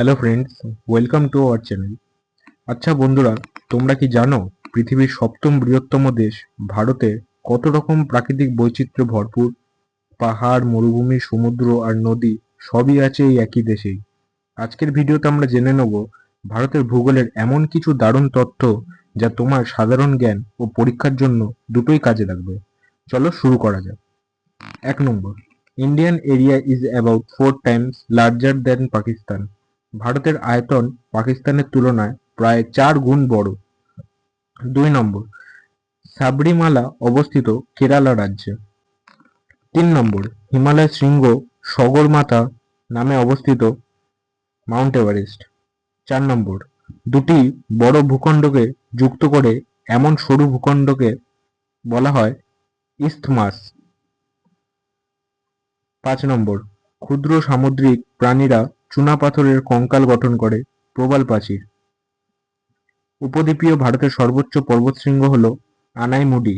Hello friends welcome to our channel আচ্ছা বন্ধুরা, তোমরা কি জানো পৃথিবীর সপ্তম বৃহত্তম দেশ ভারতে কত রকম প্রাকৃতিক বৈচিত্র্য ভরপুর? পাহাড়, মরুভূমি, সমুদ্র আর নদী সবই আছে এই একই দেশেই। আজকের ভিডিওতে আমরা জেনে নেব ভারতের ভূগোলের এমন কিছু দারুণ তথ্য যা তোমার সাধারণ জ্ঞান ও পরীক্ষার জন্য দুটোই কাজে লাগবে। চলো শুরু করা যাক। এক নম্বর Indian area is about four times larger than Pakistan ভারতের আয়তন পাকিস্তানের তুলনায় প্রায় চার গুণ বড়। দুই নম্বর, সাবরিমালা অবস্থিত কেরালা রাজ্যে। তিন নম্বর, হিমালয় শৃঙ্গ সগরমাথা নামে অবস্থিত মাউন্ট এভারেস্ট। চার নম্বর, দুটি বড় ভূখণ্ডকে যুক্ত করে এমন সরু ভূখণ্ডকে বলা হয় ইস্থমাস। পাঁচ নম্বর, ক্ষুদ্র সামুদ্রিক প্রাণীরা চুনাপাথরের কঙ্কাল গঠন করে প্রবাল প্রাচীর। উপদ্বীপীয় ভারতের সর্বোচ্চ পর্বতশৃঙ্গ হল আনাইমুডি।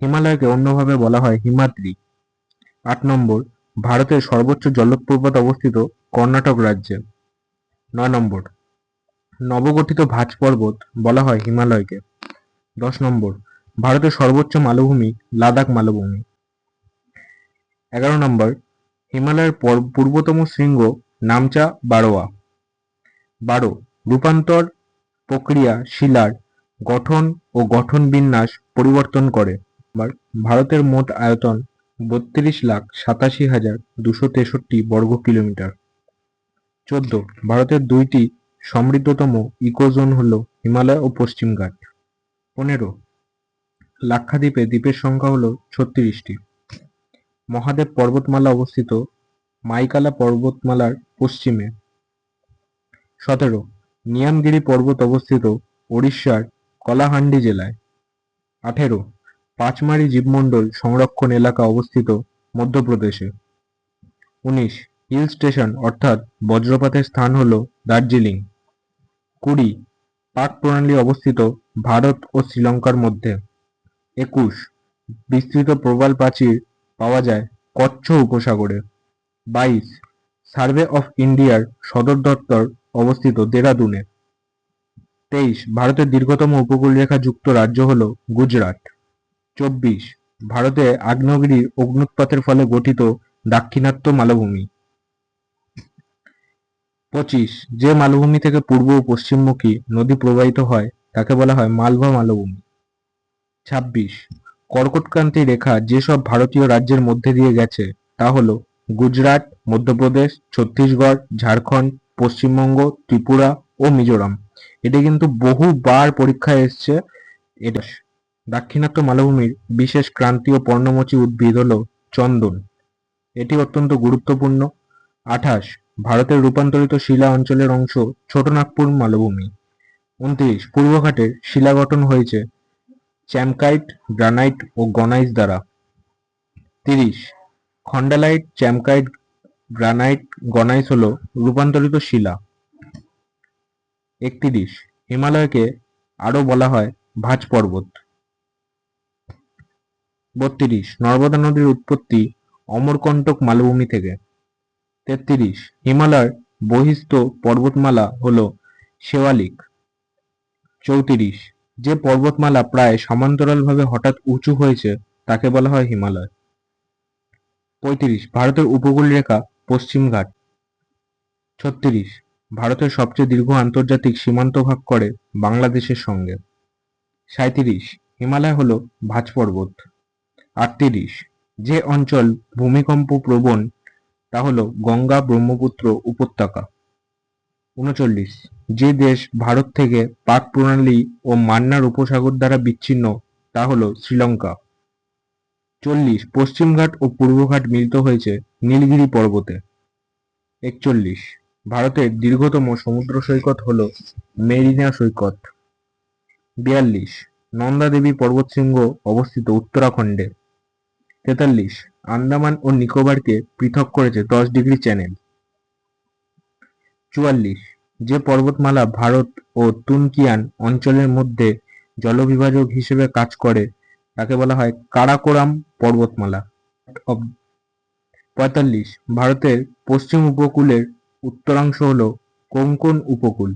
হিমালয়কে অন্যভাবে বলা হয় হিমাদ্রি। আট নম্বর, ভারতের সর্বোচ্চ জলপ্রপাত অবস্থিত কর্ণাটক রাজ্যে। নয় নম্বর, নবগঠিত ভাজ পর্বত বলা হয় হিমালয়কে। দশ নম্বর, ভারতের সর্বোচ্চ মালভূমি লাদাখ মালভূমি। এগারো নম্বর হিমালয়ের পূর্বতম শৃঙ্গ নামচা বারোয়া। বারো, রূপান্তর প্রক্রিয়া শিলার গঠন ও গঠন বিন্যাস পরিবর্তন করে। ভারতের মোট আয়তন বত্রিশ লাখ সাতাশি হাজার দুশো তেষট্টি বর্গ কিলোমিটার। চোদ্দ, ভারতের দুইটি সমৃদ্ধতম ইকোজোন হল হিমালয় ও পশ্চিমঘাট পনেরো, লাক্ষাদ্বীপে দ্বীপের সংখ্যা হল ছত্রিশটি। মহাদেব পর্বতমালা অবস্থিত মাইকালা পর্বতমালার পশ্চিমে। সতেরো, নিয়ামগিরি পর্বত অবস্থিত ওড়িশার কলাহান্ডি জেলায়। আঠেরো, পাঁচমারি জীবমণ্ডল সংরক্ষণ এলাকা অবস্থিত মধ্যপ্রদেশে। উনিশ, হিল স্টেশন অর্থাৎ বজ্রপাতের স্থান হল দার্জিলিং। কুড়ি, পাক প্রণালী অবস্থিত ভারত ও শ্রীলঙ্কার মধ্যে। একুশ, বিস্তৃত প্রবাল প্রাচীর পাওয়া যায় কচ্ছ উপসাগরে। বাইশ, সার্ভে অফ ইন্ডিয়ার সদর দপ্তর অবস্থিত দেরাদুনে। তেইশ, ভারতের দীর্ঘতম উপকূল রেখা যুক্ত রাজ্য হল গুজরাট। চব্বিশ, ভারতে আগ্নেয়গিরির অগ্নুৎপাতের ফলে গঠিত দাক্ষিণাত্য মালভূমি। পঁচিশ, যে মালভূমি থেকে পূর্ব ও পশ্চিমমুখী নদী প্রবাহিত হয়, তাকে বলা হয় মালভা মালভূমি। ছাব্বিশ কর্কটক্রান্তি রেখা যেসব ভারতীয় রাজ্যের মধ্যে দিয়ে গেছে, তা হল গুজরাট, মধ্যপ্রদেশ, ছত্তিশগড়, ঝাড়খণ্ড, পশ্চিমবঙ্গ, ত্রিপুরা ও মিজোরাম। এটি কিন্তু বহুবার পরীক্ষায় এসছে। এটা দাক্ষিণাত্য মালভূমির বিশেষ ক্রান্তীয় পর্ণমোচী উদ্ভিদ হল চন্দন। এটি অত্যন্ত গুরুত্বপূর্ণ। আঠাশ, ভারতের রূপান্তরিত শিলা অঞ্চলের অংশ ছোটনাগপুর মালভূমি। উনত্রিশ পূর্বঘাটের শিলা গঠন হয়েছে চ্যামকাইট, গ্রানাইট ও গনাইস দ্বারা। তিরিশ খন্ডালাইট চ্যামকাইট, গ্রানাইট গনাইস হল রূপান্তরিত শিলা। একত্রিশ, হিমালয়কে আরও বলা হয় ভাঁজ পর্বত। বত্রিশ, নর্মদা নদীর উৎপত্তি অমরকণ্টক মালভূমি থেকে। তেত্রিশ, হিমালয়ের বহিস্থ পর্বতমালা হল শেওয়ালিক। চৌত্রিশ যে পর্বতমালা প্রায় সমান্তরালভাবে হঠাৎ উঁচু হয়েছে, তাকে বলা হয় হিমালয়। পঁয়ত্রিশ, ভারতের উপকূল রেখা পশ্চিমঘাট ছত্রিশ, ভারতের সবচেয়ে দীর্ঘ আন্তর্জাতিক সীমান্ত ভাগ করে বাংলাদেশের সঙ্গে। সাঁত্রিশ হিমালয় হল ভাজ পর্বত। আটত্রিশ, যে অঞ্চল ভূমিকম্প প্রবণ, তা হল গঙ্গা ব্রহ্মপুত্র উপত্যকা। উনচল্লিশ যে দেশ ভারত থেকে পাক প্রণালী ও মান্নার উপসাগর দ্বারা বিচ্ছিন্ন, তা হল শ্রীলঙ্কা। চল্লিশ পশ্চিমঘাট ও পূর্বঘাট মিলিত হয়েছে নীলগিরি পর্বতে। একচল্লিশ, ভারতের দীর্ঘতম সমুদ্র সৈকত হল মেরিনা সৈকত। বিয়াল্লিশ, নন্দা দেবী পর্বতশৃঙ্গ অবস্থিত উত্তরাখণ্ডে। তেতাল্লিশ, আন্দামান ও নিকোবরকে পৃথক করেছে দশ ডিগ্রি চ্যানেল। চুয়াল্লিশ যে পর্বতমালা ভারত ও তুনকিয়ান অঞ্চলের মধ্যে জলবিভাজক হিসেবে কাজ করে, তাকে বলা হয় কারাকোরাম পর্বতমালা। পঁয়তাল্লিশ, ভারতের পশ্চিম উপকূলের উত্তরাংশ হল কোঙ্কণ উপকূল।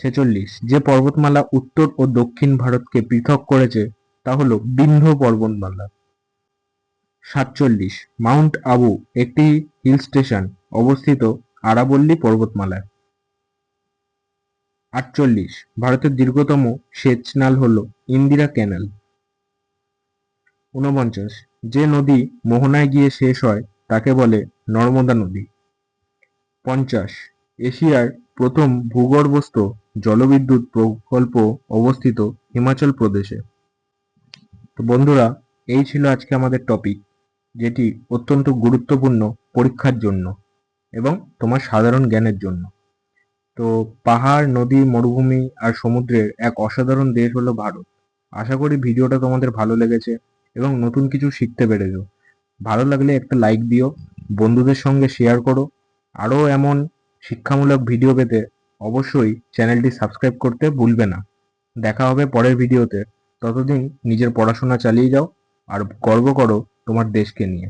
ছেচল্লিশ, যে পর্বতমালা উত্তর ও দক্ষিণ ভারতকে পৃথক করেছে, তা হল বিন্ধ্য পর্বতমালা। সাতচল্লিশ, মাউন্ট আবু, একটি হিল স্টেশন অবস্থিত আরাবল্লী পর্বতমালায়। আটচল্লিশ, ভারতের দীর্ঘতম সেচ নাল হল ইন্দিরা ক্যানাল। ঊনপঞ্চাশ, যে নদী মোহনায় গিয়ে শেষ হয় তাকে বলে নর্মদা নদী। পঞ্চাশ, এশিয়ার প্রথম ভূগর্ভস্থ জলবিদ্যুৎ প্রকল্প অবস্থিত হিমাচল প্রদেশে। তো বন্ধুরা, এই ছিল আজকে আমাদের টপিক যেটি অত্যন্ত গুরুত্বপূর্ণ পরীক্ষার জন্য এবং তোমার সাধারণ জ্ঞানের জন্য। তো পাহাড়, নদী, মরুভূমি আর সমুদ্রের এক অসাধারণ দেশ হলো ভারত। আশা করি ভিডিওটা তোমাদের ভালো লেগেছে এবং নতুন কিছু শিখতে পেরেছ। ভালো লাগলে একটা লাইক দিও, বন্ধুদের সঙ্গে শেয়ার করো। আরও এমন শিক্ষামূলক ভিডিও পেতে অবশ্যই চ্যানেলটি সাবস্ক্রাইব করতে ভুলবে না। দেখা হবে পরের ভিডিওতে ততদিন নিজের পড়াশোনা চালিয়ে যাও আর গর্ব করো তোমার দেশকে নিয়ে।